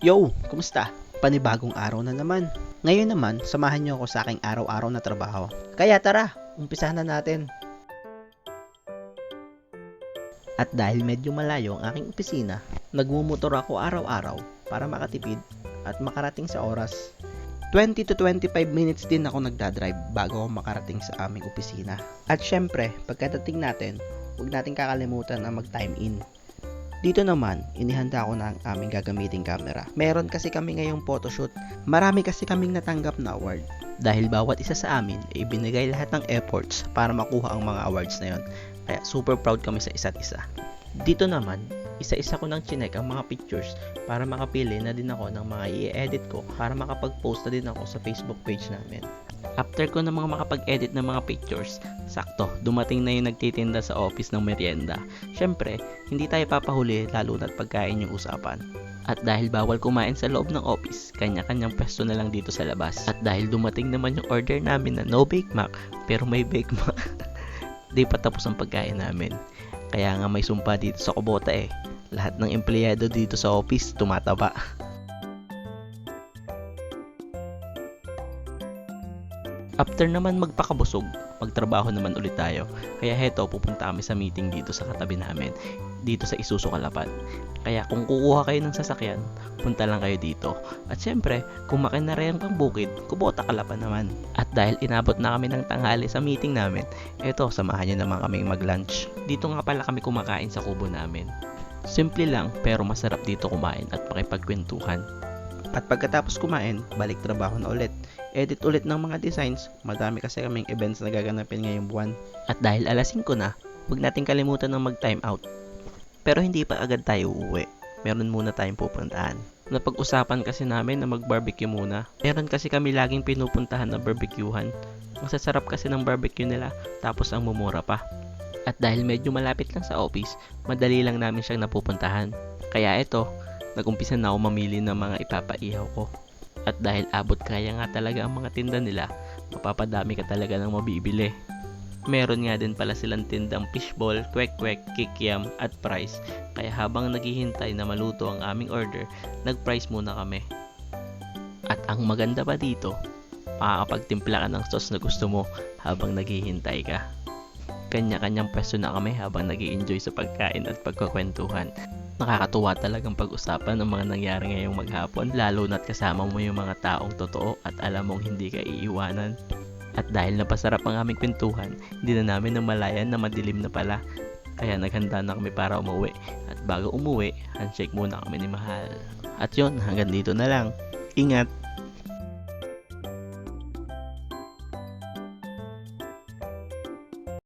Yo, kumusta? Panibagong araw na naman. Ngayon naman, samahan niyo ako sa aking araw-araw na trabaho. Kaya tara, umpisahan na natin. At dahil medyo malayo ang aking opisina, nagmumotor ako araw-araw para makatipid at makarating sa oras. 20 to 25 minutes din ako nagdadrive bago ako makarating sa aming opisina. At syempre, pagkadating natin, huwag natin kakalimutan na mag-time in. Dito naman, inihanda ko na ang aming gagamiting camera. Meron kasi kami ngayong photoshoot. Marami kasi kaming natanggap na award. Dahil bawat isa sa amin ay binigay lahat ng efforts para makuha ang mga awards na yon. Kaya super proud kami sa isa't isa. Dito naman, isa-isa ko nang chinek ang mga pictures para makapili na din ako ng mga i-edit ko para makapag-post na din ako sa Facebook page namin. After ko na mga makapag-edit ng mga pictures, sakto, dumating na yung nagtitinda sa office ng merienda. Syempre, hindi tayo papahuli lalo na't pagkain yung usapan. At dahil bawal kumain sa loob ng office, kanya-kanyang pwesto na lang dito sa labas. At dahil dumating naman yung order namin na no Bake Mac, pero may Bake Mac, di pa tapos ang pagkain namin. Kaya nga may sumpa dito sa Kubota eh. Lahat ng empleyado dito sa office tumataba. After naman magpakabusog, magtrabaho naman ulit tayo. Kaya heto, pupunta kami sa meeting dito sa katabi namin, dito sa Isuzu Kalapan. Kaya kung kukuha kayo ng sasakyan, punta lang kayo dito. At syempre, kung makinarayan kang bukid, kubota Kalapan naman. At dahil inabot na kami ng tanghali sa meeting namin, eto, samahan nyo naman kaming mag-lunch. Dito nga pala kami kumakain sa kubo namin. Simple lang, pero masarap dito kumain at makipagkwentuhan. At pagkatapos kumain, balik trabaho na ulit. Edit ulit ng mga designs, madami kasi kaming events na gaganapin ngayong buwan. At dahil alas 5 na, huwag natin kalimutan ng mag-time out. Pero hindi pa agad tayo uuwi. Meron muna tayong pupuntahan. Napag-usapan kasi namin na mag-barbecue muna. Meron kasi kami laging pinupuntahan na barbecuehan. Masasarap kasi ng barbecue nila, tapos ang mumura pa. At dahil medyo malapit lang sa office, madali lang namin siyang napupuntahan. Kaya ito, nagumpisa na ako mamili ng mga ipapaihaw ko. At dahil abot kaya nga talaga ang mga tinda nila, mapapadami ka talaga ng mabibili. Meron nga din pala silang tindang fishball, kwek-kwek, kikiam at price. Kaya habang naghihintay na maluto ang aming order, nag-price muna kami. At ang maganda pa dito, makakapagtimpla ka ng sauce na gusto mo habang naghihintay ka. Kanya-kanyang pwesto na kami habang nag enjoy sa pagkain at pagkakwentuhan. Nakakatuwa talagang pag-usapan ng mga nangyari ngayong maghapon lalo na't kasama mo yung mga taong totoo at alam mong hindi ka iiwanan. At dahil napasarap ang aming kwentuhan, hindi na namin namalayan na madilim na pala. Kaya naghanda na kami para umuwi. At bago umuwi, handshake muna kami ni Mahal. At yon hanggang dito na lang. Ingat!